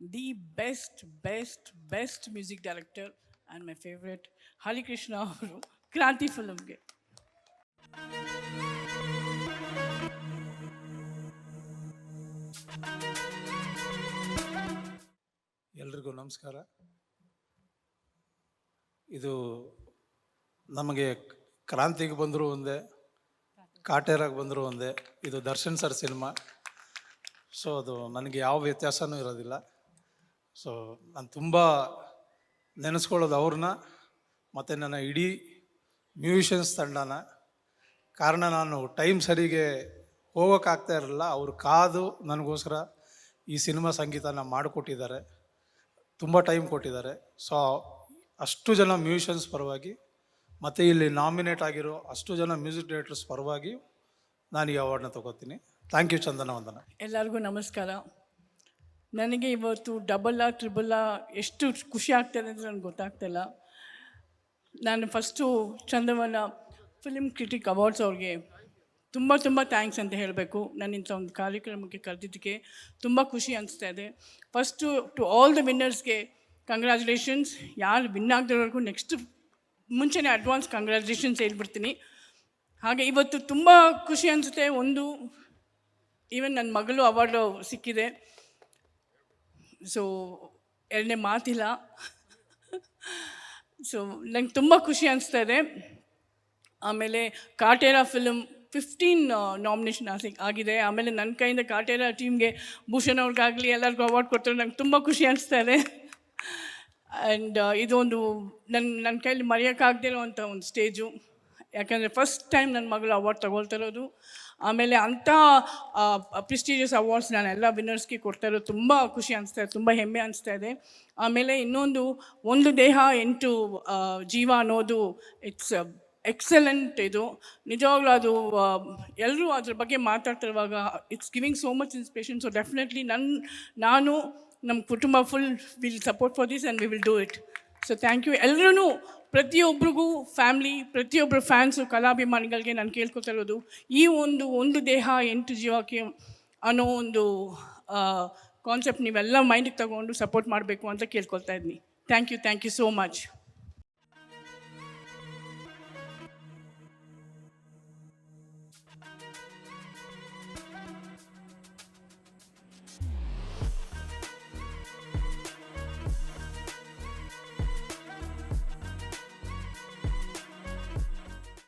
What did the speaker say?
The best best best music director and my favourite Harikrishna ಅವರು ಕ್ರಾಂತಿ ಫಿಲಮ್ಗೆ ಎಲ್ರಿಗೂ ನಮಸ್ಕಾರ. ಇದು ನಮಗೆ ಕ್ರಾಂತಿಗೆ ಬಂದರೂ ಒಂದೇ, ಕಾಟೇರಾಗಿ ಬಂದರೂ ಒಂದೇ. ಇದು ದರ್ಶನ್ ಸರ್ ಸಿನಿಮಾ. ಸೊ ಅದು ನನಗೆ ಯಾವ ವ್ಯತ್ಯಾಸನೂ ಇರೋದಿಲ್ಲ. ಸೊ ನಾನು ತುಂಬ ನೆನೆಸ್ಕೊಳ್ಳೋದು ಅವ್ರನ್ನ, ಮತ್ತು ನನ್ನ ಇಡೀ ಮ್ಯೂಸಿಷನ್ಸ್ ತಂಡನ. ಕಾರಣ ನಾನು ಟೈಮ್ ಸರಿಗೆ ಹೋಗೋಕ್ಕಾಗ್ತಾ ಇರಲಿಲ್ಲ ಅವರು ಕಾದು ನನಗೋಸ್ಕರ ಈ ಸಿನಿಮಾ ಸಂಗೀತನ ಮಾಡಿಕೊಟ್ಟಿದ್ದಾರೆ. ತುಂಬ ಟೈಮ್ ಕೊಟ್ಟಿದ್ದಾರೆ. ಸೊ ಅಷ್ಟು ಜನ ಮ್ಯೂಸಿಷನ್ಸ್ ಪರವಾಗಿ, ಮತ್ತು ಇಲ್ಲಿ ನಾಮಿನೇಟ್ ಆಗಿರೋ ಅಷ್ಟು ಜನ ಮ್ಯೂಸಿಕ್ ಡೈರೆಕ್ಟರ್ಸ್ ಪರವಾಗಿ ನಾನು ಈ ಅವಾರ್ಡ್ನ ತಗೋತೀನಿ. ಥ್ಯಾಂಕ್ ಯು ಚಂದನ ವಂದನ ಎಲ್ಲರಿಗೂ ನಮಸ್ಕಾರ. ನನಗೆ ಇವತ್ತು ಡಬಲ್ ಆ ಟ್ರಿಬಲ್ ಆ ಎಷ್ಟು ಖುಷಿ ಆಗ್ತದೆ ಅಂತ ನನಗೆ ಗೊತ್ತಾಗ್ತಿಲ್ಲ ನಾನು ಫಸ್ಟು ಚಂದವನ ಫಿಲ್ಮ್ ಕ್ರಿಟಿಕ್ ಅವಾರ್ಡ್ಸ್ ಅವ್ರಿಗೆ ತುಂಬ ತುಂಬ ಥ್ಯಾಂಕ್ಸ್ ಅಂತ ಹೇಳಬೇಕು. ನಾನು ಇಂಥ ಒಂದು ಕಾರ್ಯಕ್ರಮಕ್ಕೆ ಕರೆದಿದ್ದಕ್ಕೆ ತುಂಬ ಖುಷಿ ಅನಿಸ್ತಾ ಇದೆ. ಫಸ್ಟು ಟು ಆಲ್ ದ ವಿನ್ನರ್ಸ್ಗೆ ಕಂಗ್ರ್ಯಾಚುಲೇಷನ್ಸ್ ಯಾರು ವಿನ್ ಆಗದಿರೋರ್ಗೂ ನೆಕ್ಸ್ಟ್ ಮುಂಚೆನೇ ಅಡ್ವಾನ್ಸ್ ಕಂಗ್ರ್ಯಾಚುಲೇಷನ್ಸ್ ಹೇಳ್ಬಿಡ್ತೀನಿ. ಹಾಗೆ ಇವತ್ತು ತುಂಬ ಖುಷಿ ಅನಿಸುತ್ತೆ. ಒಂದು ಈವನ್ ನನ್ನ ಮಗಳು ಅವಾರ್ಡು ಸಿಕ್ಕಿದೆ. ಸೊ ಎರಡನೇ ಮಾತಿಲ್ಲ. ಸೊ ನಂಗೆ ತುಂಬ ಖುಷಿ ಅನಿಸ್ತಾ ಇದೆ. ಆಮೇಲೆ ಕಾಟೇರ ಫಿಲಮ್ ಫಿಫ್ಟೀನ್ ನಾಮಿನೇಷನ್ ಆಸಿ, ಆಗಿದೆ. ಆಮೇಲೆ ನನ್ನ ಕೈಯಿಂದ ಕಾಟೇರ ಟೀಮ್ಗೆ ಭೂಷಣ್ ಅವ್ರಿಗಾಗಲಿ ಎಲ್ಲರಿಗೂ ಅವಾರ್ಡ್ ಕೊಡ್ತಾರೆ ನಂಗೆ ತುಂಬ ಖುಷಿ ಅನಿಸ್ತಾ ಇದೆ. ಆ್ಯಂಡ್ ಇದೊಂದು ನನ್ನ ನನ್ನ ಕೈಯಲ್ಲಿ ಮರೆಯೋಕ್ಕಾಗದೇ ಮರೆಯೋಕ್ಕಾಗದಿರೋವಂಥ ಒಂದು ಸ್ಟೇಜು ಯಾಕಂದರೆ ಫಸ್ಟ್ ಟೈಮ್ ನನ್ನ ಮಗಳು ಅವಾರ್ಡ್ ತಗೊಳ್ತಿರೋದು. ಆಮೇಲೆ ಅಂಥ ಪ್ರಿಸ್ಟೀಜಿಯಸ್ ಅವಾರ್ಡ್ಸ್ ನಾನು ಎಲ್ಲ ವಿನ್ನರ್ಸ್ಗೆ ಕೊಡ್ತಾ ಇರೋದು. ತುಂಬ ಖುಷಿ ಅನಿಸ್ತಾ ಇದೆ, ತುಂಬ ಹೆಮ್ಮೆ ಅನಿಸ್ತಾ ಇದೆ. ಆಮೇಲೆ ಇನ್ನೊಂದು, ಒಂದು ದೇಹ ಎಂಟು ಜೀವ ಅನ್ನೋದು ಇಟ್ಸ್ ಎಕ್ಸಲೆಂಟ್ ಇದು. ನಿಜವಾಗ್ಲೂ ಅದು ಎಲ್ಲರೂ ಅದ್ರ ಬಗ್ಗೆ ಮಾತಾಡ್ತಿರುವಾಗ it's giving so much inspiration so definitely ನನ್ನ ನಾನು ನಮ್ಮ ಕುಟುಂಬ full will support for this and we will do it so thank you ಎಲ್ಲರೂ ಪ್ರತಿಯೊಬ್ಬರಿಗೂ ಫ್ಯಾಮ್ಲಿ ಪ್ರತಿಯೊಬ್ಬರು ಫ್ಯಾನ್ಸು ಕಲಾಭಿಮಾನಿಗಳಿಗೆ ನಾನು ಕೇಳ್ಕೊತಾ ಇರೋದು, ಈ ಒಂದು ಒಂದು ದೇಹ ಎಂಟು ಜೀವಕ್ಕೆ ಅನ್ನೋ ಒಂದು ಕಾನ್ಸೆಪ್ಟ್ ನೀವೆಲ್ಲ ಮೈಂಡಿಗೆ ತಗೊಂಡು ಸಪೋರ್ಟ್ ಮಾಡಬೇಕು ಅಂತ ಕೇಳ್ಕೊಳ್ತಾ ಇದ್ದೀನಿ thank you thank you so much